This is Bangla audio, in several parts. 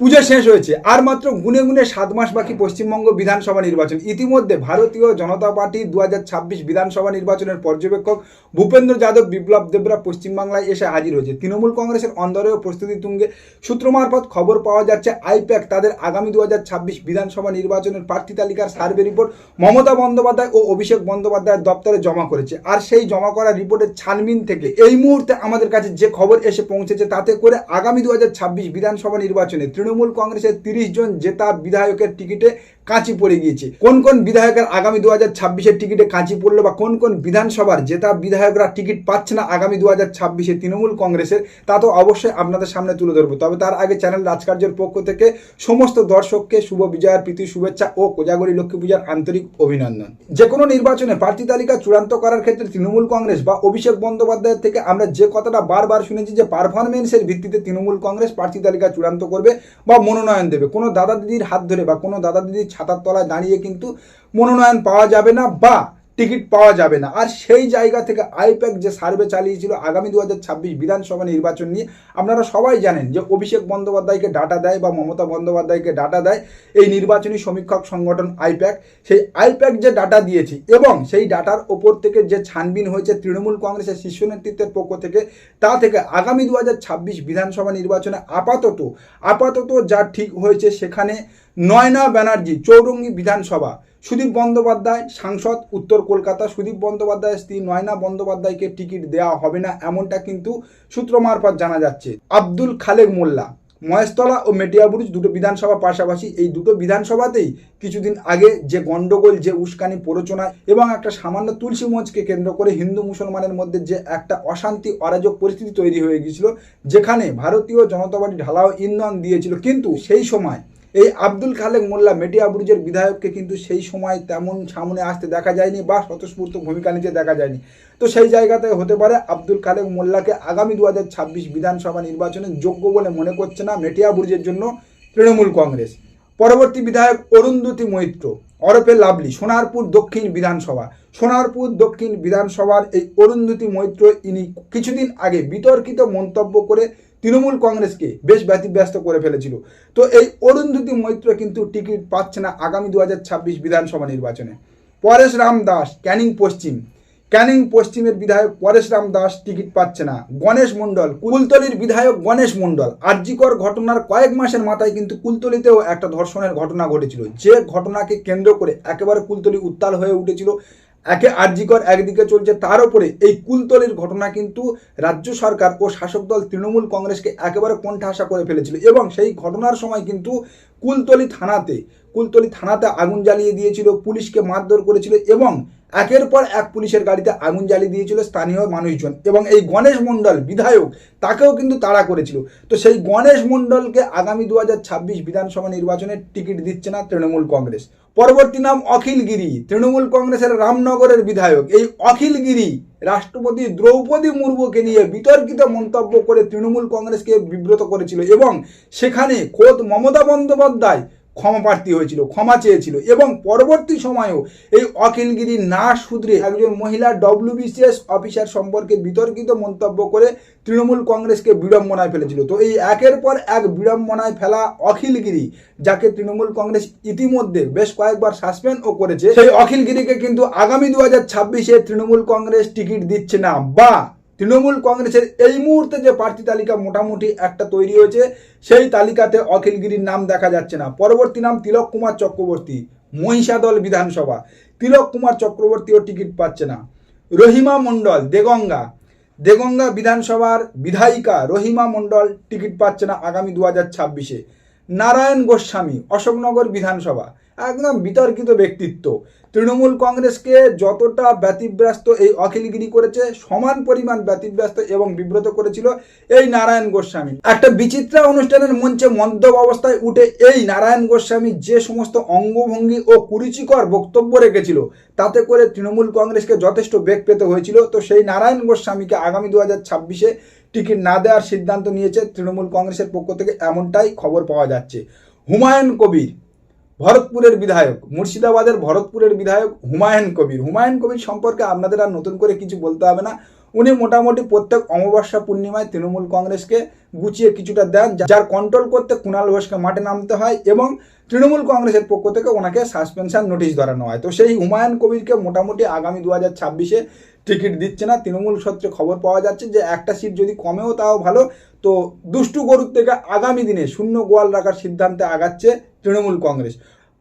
পুজো শেষ হয়েছে। আর মাত্র গুনে গুনে সাত মাস বাকি পশ্চিমবঙ্গ বিধানসভা নির্বাচন। ইতিমধ্যে ভারতীয় জনতা পার্টি দু হাজার ছাব্বিশ বিধানসভা নির্বাচনের পর্যবেক্ষক ভূপেন্দ্র যাদব, বিপ্লব দেবরা পশ্চিমবাংলায় এসে হাজির হয়েছে। তৃণমূল কংগ্রেসের অন্দরেও প্রস্তুতি তুঙ্গে সূত্র মারফত খবর পাওয়া যাচ্ছে, আইপ্যাক তাদের আগামী দু হাজার ছাব্বিশ বিধানসভা নির্বাচনের প্রার্থী তালিকার সার্ভে রিপোর্ট মমতা বন্দ্যোপাধ্যায় ও অভিষেক বন্দ্যোপাধ্যায়ের দপ্তরে জমা করেছে। আর সেই জমা করা রিপোর্টের ছানবিন থেকে এই মুহূর্তে আমাদের কাছে যে খবর এসে পৌঁছেছে, তাতে করে আগামী দু হাজার ছাব্বিশ বিধানসভা নির্বাচনে তৃণমূল কংগ্রেসের তিরিশ জন জেতা বিধায়কের টিকিটে কাঁচি পড়ে গিয়েছে। কোন কোন বিধায়কের আগামী দু হাজার ছাব্বিশের টিকিটে কাঁচি পড়ল বা কোন কোন বিধানসভার জেতা বিধায়করা টিকিট পাচ্ছে না আগামী দু হাজার ছাব্বিশে তৃণমূল কংগ্রেসের, তা তো অবশ্যই আপনাদের সামনে তুলে ধরবো। তবে তার আগে চ্যানেল রাজকার্যের পক্ষ থেকে সমস্ত দর্শককে শুভ বিজয়ার প্রীতি, শুভেচ্ছা ও কোজাগরী লক্ষ্মী পূজার আন্তরিক অভিনন্দন। যে কোনো নির্বাচনে প্রার্থী তালিকা চূড়ান্ত করার ক্ষেত্রে তৃণমূল কংগ্রেস বা অভিষেক বন্দ্যোপাধ্যায়ের থেকে আমরা যে কথাটা বারবার শুনেছি যে পারফরমেন্সের ভিত্তিতে তৃণমূল কংগ্রেস প্রার্থী তালিকা চূড়ান্ত করবে বা মনোনয়ন দেবে, কোনো দাদা দিদির হাত ধরে বা কোনো দাদা দিদির ছাতার তলায় দাঁড়িয়ে কিন্তু মনোনয়ন পাওয়া যাবে না বা টিকিট পাওয়া যাবে না। আর সেই জায়গা থেকে আইপ্যাক যে সার্ভে চালিয়েছিল আগামী দু হাজার ছাব্বিশ বিধানসভা নির্বাচন নিয়ে, আপনারা সবাই জানেন যে অভিষেক বন্দ্যোপাধ্যায়কে ডাটা দেয় বা মমতা বন্দ্যোপাধ্যায়কে ডাটা দেয় এই নির্বাচনী সমীক্ষক সংগঠন আইপ্যাক। সেই আইপ্যাক যে ডাটা দিয়েছে এবং সেই ডাটার ওপর থেকে যে ছানবিন হয়েছে তৃণমূল কংগ্রেসের শীর্ষ নেতৃত্বের পক্ষ থেকে, তা থেকে আগামী দু হাজার ছাব্বিশ বিধানসভা নির্বাচনে আপাতত আপাতত যা ঠিক হয়েছে সেখানে নয়না ব্যানার্জি, চৌরঙ্গি বিধানসভা সুদীপ বন্দ্যোপাধ্যায়, সাংসদ, উত্তর কলকাতা। সুদীপ বন্দ্যোপাধ্যায়ের স্ত্রী নয়না বন্দ্যোপাধ্যায়কে টিকিট দেওয়া হবে না, এমনটা কিন্তু সূত্র মারফত জানা যাচ্ছে। আব্দুল খালেক মোল্লা, মহেশতলা ও মেটিয়াবুরুজ দুটো বিধানসভা পাশাপাশি এই দুটো বিধানসভাতেই কিছুদিন আগে যে গন্ডগোল যে উস্কানি, প্ররোচনা এবং একটা সামান্য তুলসী মঞ্চকে কেন্দ্র করে হিন্দু মুসলমানের মধ্যে যে একটা অশান্তি, অরাজক পরিস্থিতি তৈরি হয়ে গিয়েছিল, যেখানে ভারতীয় জনতা পার্টি ঢালাও ইন্ধন দিয়েছিল। কিন্তু সেই সময় এই আব্দুল খালেক মোল্লা মেটিয়া বুরুজের বিধায়ককে কিন্তু সেই সময় তেমন সামনে আসতে দেখা যায়নি বা স্বতঃস্ফূর্ত ভূমিকা নিতে দেখা যায়নি। তো সেই জায়গাতে হতে পারে আব্দুল খালেক মোল্লাকে আগামী দুহাজার ছাব্বিশ বিধানসভা নির্বাচনে যোগ্য বলে মনে করছে না মেটিয়া বুরুজের জন্য তৃণমূল কংগ্রেস। পরবর্তী বিধায়ক অরুন্ধতী মৈত্র, অরপে লাভলি সোনারপুর দক্ষিণ বিধানসভা। সোনারপুর দক্ষিণ বিধানসভার এই অরুন্ধতী মৈত্র ইনি কিছুদিন আগে বিতর্কিত মন্তব্য করে তৃণমূল কংগ্রেসকে বেশ ব্যতিব্যস্ত করে ফেলেছিল। তো এই অরুন্ধতী মৈত্র কিন্তু টিকিট পাচ্ছে না আগামী দুহাজার ছাব্বিশ বিধানসভা নির্বাচনে। পরেশ রাম দাস, ক্যানিং পশ্চিম। ক্যানিং পশ্চিমের বিধায়ক পরেশ রাম দাস টিকিট পাচ্ছে না। গণেশ মণ্ডল, কুলতলির বিধায়ক গণেশ মণ্ডল। আর্যিকর ঘটনার কয়েক মাসের মাথায় কিন্তু কুলতলিতেও একটা ধর্ষণের ঘটনা ঘটেছিল। যে ঘটনাকে কেন্দ্র করে একেবারে কুলতলি উত্তাল হয়ে উঠেছিল একে আর্যিকর একদিকে চলছে, তার উপরে এই কুলতলির ঘটনা কিন্তু রাজ্য সরকার ও শাসক দল তৃণমূল কংগ্রেসকে একেবারে কোণঠাসা করে ফেলেছিল এবং সেই ঘটনার সময় কিন্তু কুলতলি থানাতে কুলতলি থানাতে আগুন জ্বালিয়ে দিয়েছিল, পুলিশকে মারধর করেছিল এবং একের পর এক পুলিশের গাড়িতে আগুন জ্বালিয়ে দিয়েছিল স্থানীয় মানুষজন এবং এই গণেশ মণ্ডল বিধায়ক তাকেও কিন্তু তাড়া করেছিল। তো সেই গণেশ মণ্ডলকে আগামী দু হাজার ছাব্বিশ বিধানসভা নির্বাচনে টিকিট দিচ্ছে না তৃণমূল কংগ্রেস। পরবর্তী নাম অখিল গিরি তৃণমূল কংগ্রেসের রামনগরের বিধায়ক। এই অখিল গিরি রাষ্ট্রপতি দ্রৌপদী মুর্মুকে নিয়ে বিতর্কিত মন্তব্য করে তৃণমূল কংগ্রেসকে বিব্রত করেছিল এবং সেখানে খোদ মমতা বন্দ্যোপাধ্যায় ক্ষমা প্রার্থী হয়েছিল, ক্ষমা চেয়েছিল এবং পরবর্তী সময়েও এই অখিলগিরি না শুধরে একজন মহিলা ডব্লিউবিসিএস অফিসার সম্পর্কে বিতর্কিত মন্তব্য করে তৃণমূল কংগ্রেসকে বিড়ম্বনায় ফেলেছিল। তো এই একের পর এক বিড়ম্বনায় ফেলা অখিলগিরি, যাকে তৃণমূল কংগ্রেস ইতিমধ্যে বেশ কয়েকবার সাসপেন্ডও করেছে, সেই অখিলগিরিকে কিন্তু আগামী দু হাজার ছাব্বিশে তৃণমূল কংগ্রেস টিকিট দিচ্ছে না বা তৃণমূল কংগ্রেসের এই মুহূর্তে যে প্রার্থী তালিকা মোটামুটি একটা তৈরি হয়েছে, সেই তালিকাতে অখিলগিরির নাম দেখা যাচ্ছে না। পরবর্তী নাম তিলক কুমার চক্রবর্তী, মহিষাদল বিধানসভা। তিলক কুমার চক্রবর্তীও টিকিট পাচ্ছে না। রহিমা মণ্ডল, দেগঙ্গা। দেগঙ্গা বিধানসভার বিধায়িকা রহিমা মণ্ডল টিকিট পাচ্ছে না আগামী দু হাজার ছাব্বিশে। নারায়ণ গোস্বামী, অশোকনগর বিধানসভা। একদম বিতর্কিত ব্যক্তিত্ব। তৃণমূল কংগ্রেসকে যতটা ব্যতিব্যস্ত এই অখিলগিরি করেছে, সমান পরিমাণ ব্যতিব্যস্ত এবং বিব্রত করেছিল এই নারায়ণ গোস্বামী। একটা বিচিত্রা অনুষ্ঠানের মঞ্চে মদ্যপ অবস্থায় উঠে এই নারায়ণ গোস্বামী যে সমস্ত অঙ্গভঙ্গি ও কুরুচিকর বক্তব্য রেখেছিল, তাতে করে তৃণমূল কংগ্রেসকে যথেষ্ট বেগ পেতে হয়েছিল। তো সেই নারায়ণ গোস্বামীকে আগামী দু হাজার ছাব্বিশে টিকিট না দেওয়ার সিদ্ধান্ত নিয়েছে তৃণমূল কংগ্রেসের পক্ষ থেকে, এমনটাই খবর পাওয়া যাচ্ছে। হুমায়ুন কবির ভরতপুরের বিধায়ক, মুর্শিদাবাদের ভরতপুরের বিধায়ক হুমায়ুন কবির। হুমায়ুন কবির সম্পর্কে আপনাদের আর নতুন করে কিছু বলতে হবে না। উনি মোটামুটি প্রত্যেক অমাবস্যা পূর্ণিমায় তৃণমূল কংগ্রেসকে গুছিয়ে কিছুটা দেন যার কন্ট্রোল করতে কুণাল ঘোষকে মাঠে নামতে হয় এবং তৃণমূল কংগ্রেসের পক্ষ থেকে ওনাকে সাসপেনশন নোটিশ ধরানো হয়। তো সেই হুমায়ুন কবিরকে মোটামুটি আগামী দু হাজার ছাব্বিশে টিকিট দিচ্ছে না। তৃণমূল সূত্রে খবর পাওয়া যাচ্ছে যে একটা সিট যদি কমেও তাও ভালো, তো দুষ্টু গরুর থেকে আগামী দিনে শূন্য গোয়াল রাখার সিদ্ধান্তে আগাচ্ছে তৃণমূল কংগ্রেস।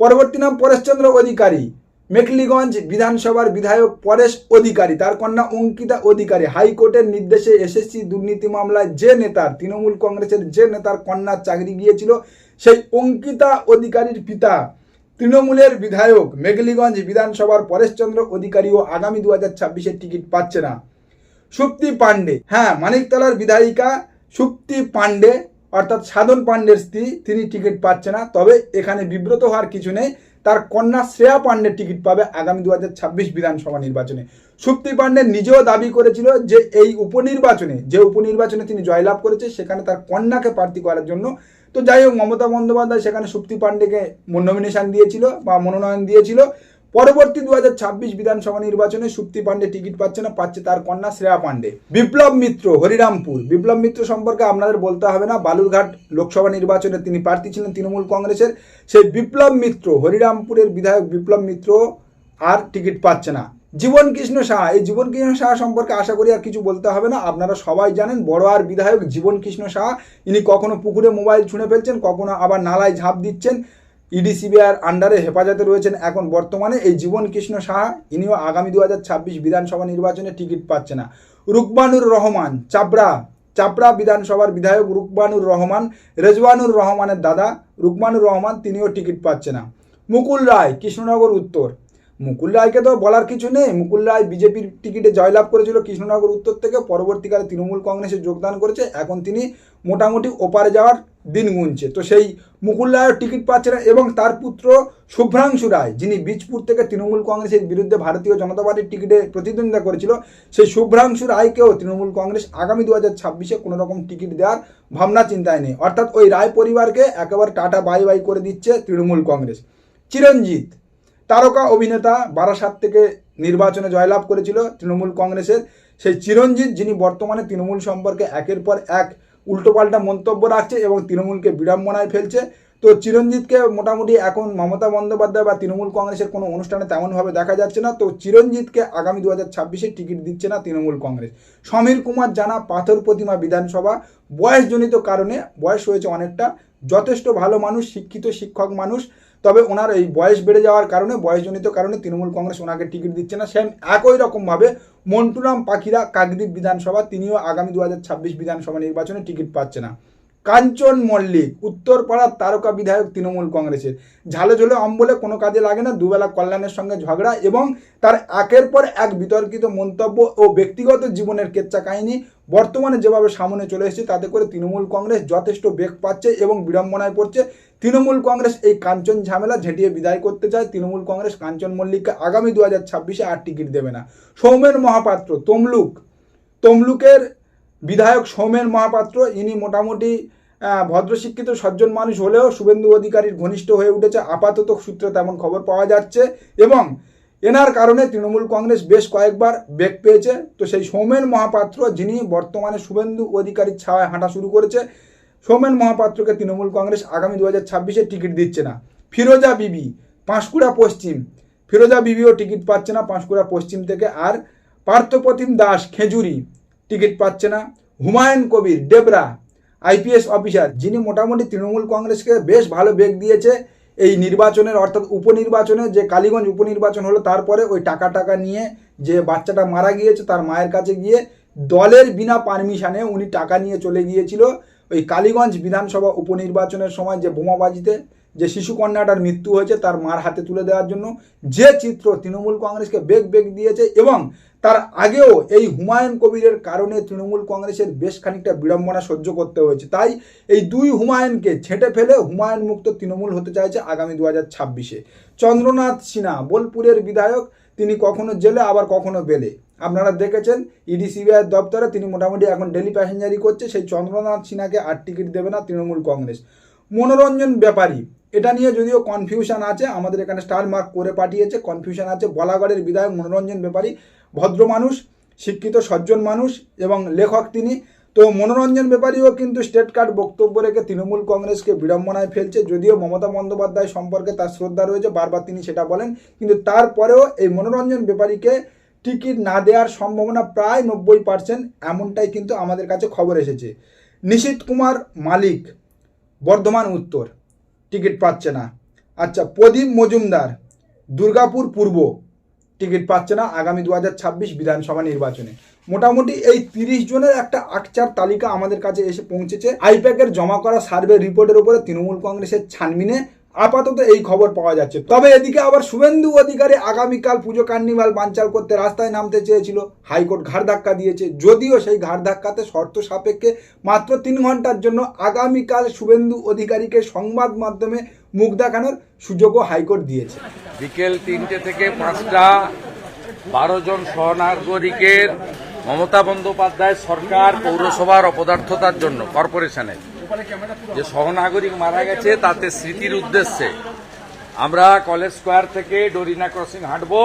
পরবর্তী নাম পরেশচন্দ্র অধিকারী। মেখলিগঞ্জ বিধানসভার বিধায়ক পরেশ অধিকারী। তার কন্যা অঙ্কিতা অধিকারী। হাইকোর্টের নির্দেশে এসএসসি দুর্নীতি মামলায় যে নেতার, তৃণমূল কংগ্রেসের যে নেতার কন্যার চাকরি গিয়েছিল, সেই অঙ্কিতা অধিকারীর পিতা তৃণমূলের বিধায়ক মেঘলিগঞ্জ বিধানসভার পরেশচন্দ্র অধিকারীও আগামী দু হাজার ছাব্বিশের টিকিট পাচ্ছে না। সুপ্তি পাণ্ডে। হ্যাঁ মানিকতলার বিধায়িকা সুপ্তি পাণ্ডে অর্থাৎ সাধন পাণ্ডের স্ত্রী, তিনি টিকিট পাচ্ছে না। তবে এখানে বিব্রত হওয়ার কিছু নেই। তার কন্যা শ্রেয়া পাণ্ডে টিকিট পাবে আগামী দু হাজার ছাব্বিশ বিধানসভা নির্বাচনে। সুপ্তি পাণ্ডে নিজেও দাবি করেছিল যে এই উপনির্বাচনে, যে উপনির্বাচনে তিনি জয়লাভ করেছে, সেখানে তার কন্যাকে প্রার্থী করার জন্য। তো যাই হোক, মমতা বন্দ্যোপাধ্যায় সেখানে সুপ্তি পাণ্ডেকে নমিনেশন দিয়েছিল বা মনোনয়ন দিয়েছিল। পরবর্তী দু হাজার ছাব্বিশ বিধানসভা নির্বাচনে সুপ্তি পাণ্ডে টিকিট পাচ্ছে না, পাচ্ছে তার কন্যা শ্রেয়া পাণ্ডে। বিপ্লব মিত্র, হরিরামপুর। বিপ্লব মিত্র সম্পর্কে আপনাদের বলতে হবে না, বালুরঘাট লোকসভা নির্বাচনে তিনি প্রার্থী ছিলেন তৃণমূল কংগ্রেসের। সেই বিপ্লব মিত্র, হরিরামপুরের বিধায়ক বিপ্লব মিত্র আর টিকিট পাচ্ছে না। জীবন কৃষ্ণ সাহা এই জীবন কৃষ্ণ সাহা সম্পর্কে আশা করি আর কিছু বলতে হবে না। আপনারা সবাই জানেন, বড় আর বিধায়ক জীবন কৃষ্ণ সাহা ইনি কখনো পুকুরে মোবাইল ছুঁড়ে ফেলছেন, কখনো আবার নালায় ঝাঁপ দিচ্ছেন। ইডি সিবিআইয়ের আন্ডারে হেফাজতে রয়েছেন এখন বর্তমানে এই জীবন কৃষ্ণ সাহা। ইনিও আগামী দু হাজার ছাব্বিশ বিধানসভা নির্বাচনে টিকিট পাচ্ছে না। রুকবানুর রহমান চাবড়া চাপড়া বিধানসভার বিধায়ক রুকবানুর রহমান, রেজওয়ানুর রহমানের দাদা রুকমানুর রহমান তিনিও টিকিট পাচ্ছে না। মুকুল রায়, কৃষ্ণনগর উত্তর। মুকুল রায়কে তো বলার কিছু নেই। মুকুল রায় বিজেপির টিকিটে জয়লাভ করেছিল কৃষ্ণনগর উত্তর থেকে। পরবর্তীকালে তৃণমূল কংগ্রেসে যোগদান করেছে। এখন তিনি মোটামুটি ওপারে যাওয়ার দিন গুনছে। তো সেই মুকুল রায়ের টিকিট পাচ্ছে না এবং তার পুত্র শুভ্রাংশু রায়, যিনি বীজপুর থেকে তৃণমূল কংগ্রেসের বিরুদ্ধে ভারতীয় জনতা পার্টির টিকিটে প্রতিদ্বন্দ্বিতা করেছিল, সেই শুভ্রাংশু রায়কেও তৃণমূল কংগ্রেস আগামী দু হাজার ছাব্বিশে কোনো রকম টিকিট দেওয়ার ভাবনা, চিন্তায় নেই। অর্থাৎ ওই রায় পরিবারকে একেবারে টাটা বাই বাই করে দিচ্ছে তৃণমূল কংগ্রেস। চিরঞ্জিত, তারকা অভিনেতা বারাসাত থেকে নির্বাচনে জয়লাভ করেছিল তৃণমূল কংগ্রেসের সেই চিরঞ্জিত, যিনি বর্তমানে তৃণমূল সম্পর্কে একের পর এক উল্টোপাল্টা মন্তব্য রাখছে এবং তৃণমূলকে বিড়ম্বনায় ফেলছে। তো চিরঞ্জিতকে মোটামুটি এখন মমতা বন্দ্যোপাধ্যায় বা তৃণমূল কংগ্রেসের কোনো অনুষ্ঠানে তেমনভাবে দেখা যাচ্ছে না। তো চিরঞ্জিতকে আগামী দু হাজার ছাব্বিশে টিকিট দিচ্ছে না তৃণমূল কংগ্রেস। সমীর কুমার জানা পাথর প্রতিমা বিধানসভা। বয়সজনিত কারণে, বয়স হয়েছে অনেকটা, যথেষ্ট ভালো মানুষ, শিক্ষিত শিক্ষক মানুষ। তবে ওনার এই বয়স বেড়ে যাওয়ার কারণে, বয়সজনিত কারণে তৃণমূল কংগ্রেস ওনাকে টিকিট দিচ্ছে না। সেম একই রকমভাবে মন্টুরাম, পাখিরা, কাকদ্বীপ বিধানসভা, তিনিও আগামী দুহাজার ছাব্বিশ বিধানসভা নির্বাচনে টিকিট পাচ্ছে না। কাঞ্চন মল্লিক উত্তরপাড়ার তারকা বিধায়ক তৃণমূল কংগ্রেসের। ঝালে ঝোলে অম্বলে কোনো কাজে লাগে না, দুবেলা কল্যাণের সঙ্গে ঝগড়া এবং তার একের পর এক বিতর্কিত মন্তব্য ও ব্যক্তিগত জীবনের কেচ্চা কাহিনী বর্তমানে যেভাবে সামনে চলে এসেছে, তাতে করে তৃণমূল কংগ্রেস যথেষ্ট বেগ পাচ্ছে এবং বিড়ম্বনায় পড়ছে। তৃণমূল কংগ্রেস এই কাঞ্চন ঝামেলা ঝেঁটিয়ে বিদায় করতে চায় তৃণমূল কংগ্রেস কাঞ্চন মল্লিককে আগামী দু হাজার ছাব্বিশে আর টিকিট দেবে না। সৌমেন মহাপাত্র, তমলুক। তমলুকের বিধায়ক সৌমেন মহাপাত্র, ইনি মোটামুটি ভদ্রশিক্ষিত, সজ্জন মানুষ হলেও শুভেন্দু অধিকারীর ঘনিষ্ঠ হয়ে উঠেছে। আপাতত সূত্রে তেমন খবর পাওয়া যাচ্ছে এবং এনার কারণে তৃণমূল কংগ্রেস বেশ কয়েকবার বেগ পেয়েছে। তো সেই সৌমেন মহাপাত্র, যিনি বর্তমানে শুভেন্দু অধিকারীর ছাওয়ায় হাঁটা শুরু করেছে সৌমেন মহাপাত্রকে তৃণমূল কংগ্রেস আগামী দু হাজার ছাব্বিশে টিকিট দিচ্ছে না। ফিরোজা বিবি, পাঁশকুড়া পশ্চিম। ফিরোজা বিবিও টিকিট পাচ্ছে না পাঁশকুড়া পশ্চিম থেকে আর পার্থপ্রতিম দাস খেজুরি টিকিট পাচ্ছে না। হুমায়ুন কবির, ডেবরা, আইপিএস অফিসার, যিনি মোটামুটি তৃণমূল কংগ্রেসকে বেশ ভালো বেগ দিয়েছে এই নির্বাচনের, অর্থাৎ উপনির্বাচনে যে কালীগঞ্জ উপনির্বাচন হলো, তারপরে ওই টাকা টাকা নিয়ে যে বাচ্চাটা মারা গিয়েছে তার মায়ের কাছে গিয়ে দলের বিনা পারমিশানে উনি টাকা নিয়ে চলে গিয়েছিল। ওই কালীগঞ্জ বিধানসভা উপনির্বাচনের সময় যে বোমাবাজিতে যে শিশু কন্যাটার মৃত্যু হয়েছে তার মার হাতে তুলে দেওয়ার জন্য যে চিত্র তৃণমূল কংগ্রেসকে বেগ বেগ দিয়েছে এবং তার আগেও এই হুমায়ুন কবিরের কারণে তৃণমূল কংগ্রেসের বেশ খানিকটা বিড়ম্বনা সহ্য করতে হয়েছে। তাই এই দুই হুমায়ুনকে ছেঁটে ফেলে হুমায়ুন মুক্ত তৃণমূল হতে চাইছে আগামী দু হাজার ছাব্বিশে। চন্দ্রনাথ সিনহা, বোলপুরের বিধায়ক, তিনি কখনো জেলে, আবার কখনো বেলে। আপনারা দেখেছেন ইডি সিবিআই দপ্তরে তিনি মোটামুটি এখন ডেলি প্যাসেঞ্জারি করছে, সেই চন্দ্রনাথ সিনহাকে আর টিকিট দেবে না তৃণমূল কংগ্রেস। মনোরঞ্জন ব্যাপারী, এটা নিয়ে যদিও কনফিউশন আছে, আমাদের এখানে স্টার মার্ক করে পাঠিয়েছে কনফিউশন আছে। বলাগড়ের বিধায়ক মনোরঞ্জন ব্যাপারী, ভদ্র মানুষ, শিক্ষিত, সজ্জন মানুষ এবং লেখক তিনি। তো মনোরঞ্জন ব্যাপারীও কিন্তু স্টেট কার্ড বক্তব্য রেখে তৃণমূল কংগ্রেসকে বিড়ম্বনায় ফেলছে, যদিও মমতা বন্দ্যোপাধ্যায় সম্পর্কে তার শ্রদ্ধা রয়েছে, বারবার তিনি সেটা বলেন। কিন্তু তারপরেও এই মনোরঞ্জন ব্যাপারীকে টিকিট না দেওয়ার সম্ভাবনা প্রায় নব্বই পার্সেন্ট, এমনটাই কিন্তু আমাদের কাছে খবর এসেছে। নিশীত কুমার মালিক, বর্ধমান উত্তর, টিকিট পাচ্ছে না। আচ্ছা প্রদীপ মজুমদার, দুর্গাপুর পূর্ব, টিকিট পাচ্ছে না আগামী দু হাজার ছাব্বিশ বিধানসভা নির্বাচনে। মোটামুটি এই তিরিশ জনের একটা আকচার তালিকা আমাদের কাছে এসে পৌঁছেছে। আইপ্যাকের জমা করা সার্ভে রিপোর্টের উপরে তৃণমূল কংগ্রেসের ছানবিনে আপাতত এই খবর পাওয়া যাচ্ছে। তবে এদিকে আবার শুভেন্দু অধিকারী আগামীকাল পুজো কার্নিভাল বানচাল করতে রাস্তায় নামতে চেয়েছিল। হাইকোর্ট ঘাড় ধাক্কা দিয়েছে। যদিও সেই ঘাড় ধাক্কাতে শর্ত সাপেক্ষে মাত্র তিন ঘণ্টার জন্য আগামীকাল শুভেন্দু অধিকারীকে সংবাদ মাধ্যমে মুখ দেখানোর সুযোগও হাইকোর্ট দিয়েছে। বিকেল তিনটে থেকে পাঁচটা, বারো জন সহনাগরিকের মমতা বন্দ্যোপাধ্যায় সরকার পৌরসভার অপদার্থতার জন্য, কর্পোরেশনের। যে সহনাগরিক মারা গেছে তাতে স্মৃতির উদ্দেশ্যে। আমরা কলেজ স্কোয়ার থেকে ডোরিনা ক্রসিং হাঁটবো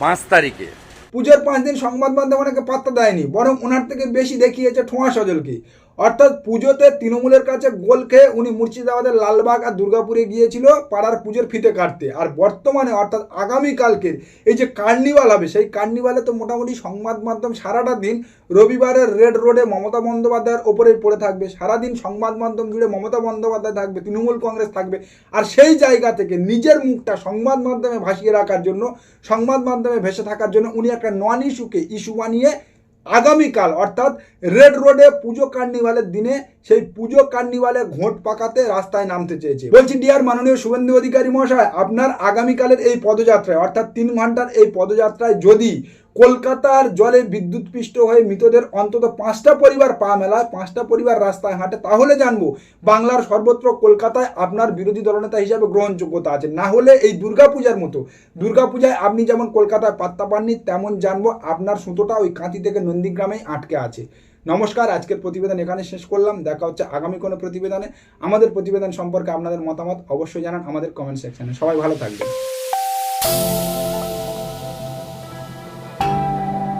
পাঁচ তারিখে। পুজোর পাঁচ দিন সংবাদ মাধ্যম অনেকে পাত্তা দেয়নি বরং ওনার থেকে বেশি দেখিয়েছে ঠোঁয়া সজলকে। অর্থাৎ পুজোতে তৃণমূলের কাছে গোল খেয়ে উনি মুর্শিদাবাদের লালবাগ আর দুর্গাপুরে গিয়েছিল পাড়ার পুজোর ফিতে কাটতে। আর বর্তমানে অর্থাৎ আগামীকালকের এই যে কার্নিভাল হবে, সেই কার্নিভালে তো মোটামুটি সংবাদ মাধ্যম সারাটা দিন রবিবারের রেড রোডে মমতা বন্দ্যোপাধ্যায়ের ওপরেই পড়ে থাকবে। সারাদিন সংবাদ মাধ্যম জুড়ে মমতা বন্দ্যোপাধ্যায় থাকবে, তৃণমূল কংগ্রেস থাকবে। আর সেই জায়গা থেকে নিজের মুখটা সংবাদ মাধ্যমে ভাসিয়ে রাখার জন্য, সংবাদ মাধ্যমে ভেসে থাকার জন্য উনি একটা নন ইস্যুকে ইস্যু বানিয়ে আগামীকাল, অর্থাৎ রেড রোডে পুজো কার্নিভালের দিনে সেই পুজো কার্নিভালে ঘোট পাকাতে রাস্তায় নামতে চেয়েছে। বলছি, ডিয়ার মাননীয় শুভেন্দু অধিকারী মহাশয়, আপনার আগামীকালের এই পদযাত্রায়, অর্থাৎ তিন ঘণ্টার এই পদযাত্রায় যদি কলকাতার জলে বিদ্যুৎপৃষ্ট হয়ে মৃতদের অন্তত পাঁচটা পরিবার পা মেলায়, পাঁচটা পরিবার রাস্তায় হাঁটে। তাহলে জানব, বাংলার সর্বত্র কলকাতায় আপনার বিরোধী দলনেতা হিসাবে গ্রহণযোগ্যতা আছে। না হলে এই দুর্গাপূজার মতো, দুর্গাপূজায় আপনি যেমন কলকাতায় পাত্তা পাননি, তেমন জানব আপনার সুতোটা ওই কাঁথি থেকে নন্দীগ্রামেই আটকে আছে। নমস্কার, আজকের প্রতিবেদন এখানে শেষ করলাম। দেখা হচ্ছে আগামী কোনো প্রতিবেদনে। আমাদের প্রতিবেদন সম্পর্কে আপনাদের মতামত অবশ্যই জানান আমাদের কমেন্ট সেকশনে সবাই ভালো থাকবেন।